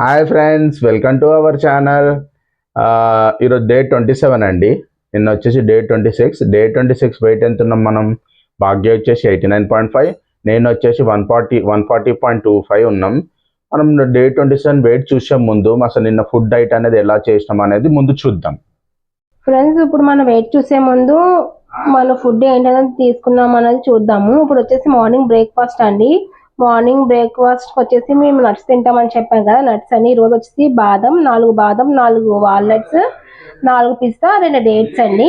Hi friends welcome to our channel. ఈరోజు day twenty seven అండి. నిన్న వచ్చేసి day twenty six. Day twenty six weight ఎంత ఉన్నాం మనం? భాగ్య వచ్చేసి ఎయిటీ నైన్ పాయింట్ ఫైవ్. నేను వచ్చేసి one forty one forty point two five ఉన్నాం. మనం డే ట్వంటీ సెవెన్ వెయిట్ చూసే ముందు అసలు నిన్న ఫుడ్ డైట్ అనేది ఎలా చేసినాం అనేది ముందు చూద్దాం. ఫ్రెండ్స్ ఇప్పుడు మనం వెయిట్ చూసే ముందు మన ఫుడ్ ఏంటనేది తీసుకున్నాం అనేది చూద్దాము. ఇప్పుడు వచ్చేసి మార్నింగ్ బ్రేక్ఫాస్ట్ అండి. మార్నింగ్ బ్రేక్ఫాస్ట్ వచ్చేసి మేము నట్స్ తింటామని చెప్పాం కదా. నట్స్ అని ఈరోజు వచ్చేసి బాదం నాలుగు బాదం నాలుగు వాల్నట్స్ నాలుగు పిస్తా రెండు డేట్స్ అండి.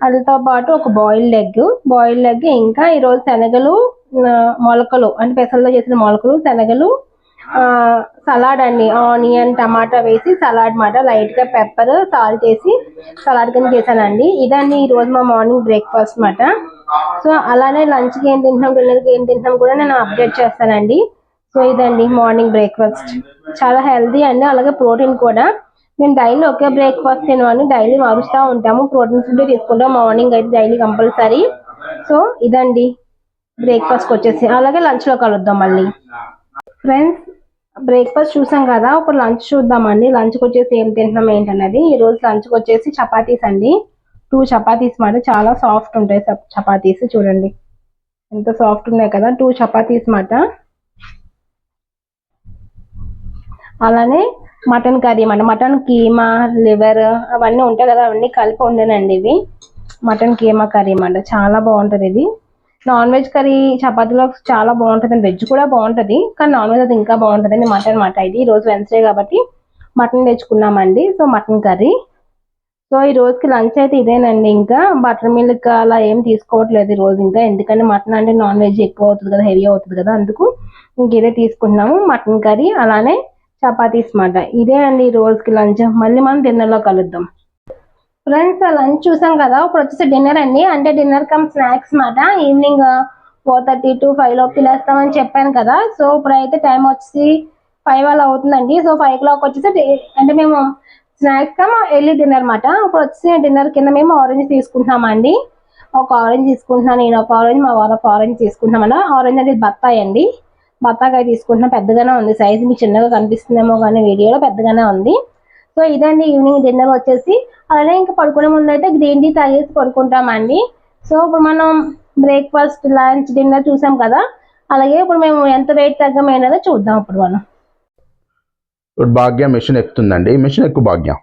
వాటితో పాటు ఒక బాయిల్డ్ ఎగ్ బాయిల్డ్ ఎగ్ ఇంకా ఈరోజు శనగలు మొలకలు అంటే పెసల్లో చేసిన మొలకలు శనగలు సలాడ్ అండి. ఆనియన్ టమాటా వేసి సలాడ్ మాట లైట్గా పెప్పర్ సాల్ట్ వేసి సలాడ్ కింద చేశానండి. ఇదండి ఈరోజు మా మార్నింగ్ బ్రేక్ఫాస్ట్ మాట. సో అలానే లంచ్కి ఏం తింటున్నాం డిన్నర్కి ఏం తింటున్నాం కూడా నేను అప్డేట్ చేస్తానండి. సో ఇదండి మార్నింగ్ బ్రేక్ఫాస్ట్. చాలా హెల్తీ అండి అలాగే ప్రోటీన్ కూడా. మేము డైలీ ఒకే బ్రేక్ఫాస్ట్ తినవని డైలీ మారుస్తూ ఉంటాము. ప్రోటీన్ ఫుడ్ తీసుకుంటాం మార్నింగ్ అయితే డైలీ కంపల్సరీ. సో ఇదండి బ్రేక్ఫాస్ట్ వచ్చేసి అలాగే లంచ్లో కలుద్దాం మళ్ళీ. ఫ్రెండ్స్ బ్రేక్ఫాస్ట్ చూసాం కదా ఇప్పుడు లంచ్ చూద్దామండి. లంచ్కి వచ్చేసి ఏం తింటున్నాం ఏంటన్నది. ఈరోజు లంచ్కి వచ్చేసి చపాతీస్ అండి. టూ చపాతీస్ మాట చాలా సాఫ్ట్ ఉంటాయి చపాతీస్ చూడండి. ఎంత సాఫ్ట్ ఉన్నాయి కదా టూ చపాతీస్ మాట. అలానే మటన్ కర్రీ అన్నమాట మటన్ కీమా లివర్ అవన్నీ ఉంటాయి కదా అవన్నీ కలిపి ఉండేనండి ఇవి. మటన్ కీమా కర్రీ అన్నమాట చాలా బాగుంటుంది ఇది. నాన్ వెజ్ కర్రీ చపాతీలో చాలా బాగుంటుంది వెజ్ కూడా బాగుంటుంది కానీ నాన్ వెజ్ అది ఇంకా బాగుంటుంది మటన్ మాట. ఇది ఈరోజు రోజు వెన్స్డే కాబట్టి mutton తెచ్చుకున్నామండి. So mutton curry. So ఈ రోజుకి లంచ్ అయితే ఇదేనండి. ఇంకా బటర్ మిల్క్ అలా ఏం తీసుకోవట్లేదు ఈ రోజు. ఇంకా ఎందుకంటే మటన్ అంటే నాన్ వెజ్ ఎక్కువ అవుతుంది కదా హెవీ అవుతుంది కదా. అందుకు ఇంక ఇదే తీసుకుంటున్నాము. మటన్ కర్రీ అలానే చపాతీస్ మాట. ఇదే అండి ఈ రోజుకి లంచ్. మళ్ళీ మనం డిన్నర్లో లో కలుద్దాం. ఫ్రెండ్స్ లంచ్ చూసాం కదా. ఇప్పుడు వచ్చేసి డిన్నర్ అండి. అంటే డిన్నర్ కమ్ స్నాక్స్ మాట. Evening four thirty to five లోపు తినేస్తామని చెప్పాను కదా. సో ఇప్పుడు అయితే టైం వచ్చేసి ఫైవ్ అలా అవుతుందండి. సో ఫైవ్ క్లాక్ వచ్చేసి అంటే మేము స్నాక్స్ కమ్ ఎర్లీ డిన్నర్ మాట. ఇప్పుడు వచ్చేసి డిన్నర్ కింద మేము ఆరెంజ్ తీసుకుంటున్నామండి. ఒక ఆరెంజ్ తీసుకుంటున్నాను నేను ఒక ఆరెంజ్ మా వాళ్ళ ఒక ఆరెంజ్ తీసుకుంటున్నాం ఆరెంజ్ అనేది బత్తాయి అండి బత్తాకాయ తీసుకుంటున్నాం పెద్దగానే ఉంది. సైజ్ మీకు చిన్నగా కనిపిస్తుందేమో కానీ వీడియోలో పెద్దగానే ఉంది. సో ఇదండి ఈవినింగ్ డిన్నర్ వచ్చేసి. అలానే ఇంకా పడుకునే ముందు అయితే గ్రీన్ టీ తాగేసి పడుకుంటామండి. సో ఇప్పుడు మనం బ్రేక్ఫాస్ట్ లంచ్ డిన్నర్ చూసాం కదా. అలాగే ఇప్పుడు మేము ఎంత వెయిట్ తగ్గమైనదో చూద్దాం ఇప్పుడు మనం. ఇప్పుడు భాగ్య మిషన్ ఎక్కుతుందండి. మిషన్ ఎక్కువ భాగ్య.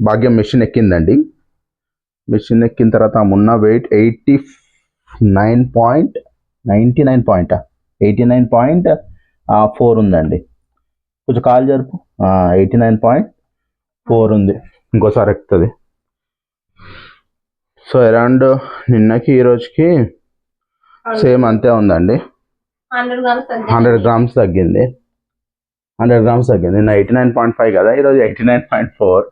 భాగ్యం మిషన్ ఎక్కిందండి. మిషన్ ఎక్కిన తర్వాత ఉన్న weight eighty nine point ninety nine point? Eighty nine point four ఉందండి. కొంచెం కాల్ జరుపు. ఎయిటీ నైన్ పాయింట్ ఫోర్ ఉంది. ఇంకోసారి ఎక్కుతుంది. సో అరౌండ్ నిన్నకి ఈ రోజుకి సేమ్ అంతే ఉందండి. హండ్రెడ్ గ్రామ్స్ తగ్గింది. హండ్రెడ్ గ్రామ్స్ తగ్గింది. నిన్న ఎయిటీ నైన్ పాయింట్ ఫైవ్ కదా ఈరోజు eighty nine point four.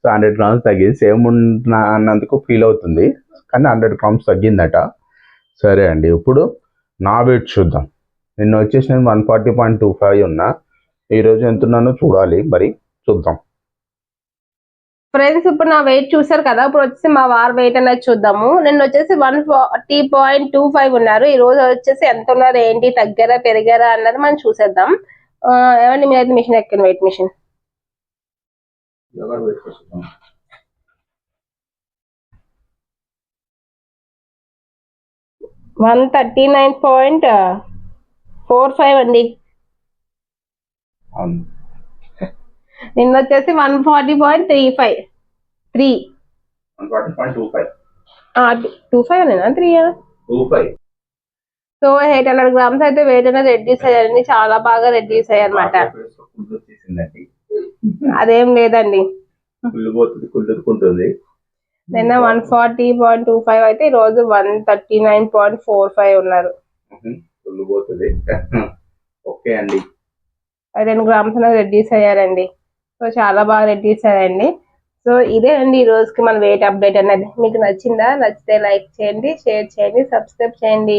So hundred grams తగ్గింది. సేమ్ ఉన్న అన్నందుకు ఫీల్ అవుతుంది. కానీ హండ్రెడ్ గ్రామ్స్ తగ్గిందట. సరే అండి ఇప్పుడు నా వెయిట్ చూద్దాం. నిన్న వచ్చేసి నేను one forty point two five ఉన్నా. ఈరోజు ఎంత ఉన్నానో చూడాలి. మరి చూద్దాం. ఫ్రెండ్స్ ఇప్పుడు నా వెయిట్ చూసారు కదా ఇప్పుడు వచ్చేసి మా వార్ వెయిట్ అనేది చూద్దాము. నిన్న వచ్చేసి one forty point two five ఉన్నారు. ఈ రోజు వచ్చేసి ఎంత ఉన్నారు ఏంటి తగ్గారా పెరిగారా అన్నది మనం చూసేద్దాం. ఏమండి మీరైతే మిషన్ ఎక్కండి weight machine. One thirty nine point four five అండి. నిన్న వచ్చేసి one forty point three five. Three. Two five. Three so eight hundred grams అయితే వెయిట్ అనేది రెడ్యూస్ అయ్యారండి చాలా బాగా రెడ్యూస్ అయ్యారన్నమాట వచ్చేసిందండి అదేం లేదండి. నిన్న one forty point two five అయితే ఈ రోజు one thirty nine point four five ఉన్నారు ఓకే అండి. రెండు గ్రామ్స్ అనేది రెడ్యూస్ అయ్యారండి. సో చాలా బాగా రెడ్యూస్ అయ్యారండి సో ఇదే అండి ఈ రోజుకి మన వెయిట్ అప్డేట్ అనేది. మీకు నచ్చిందా? నచ్చితే లైక్ చేయండి షేర్ చేయండి సబ్స్క్రైబ్ చేయండి.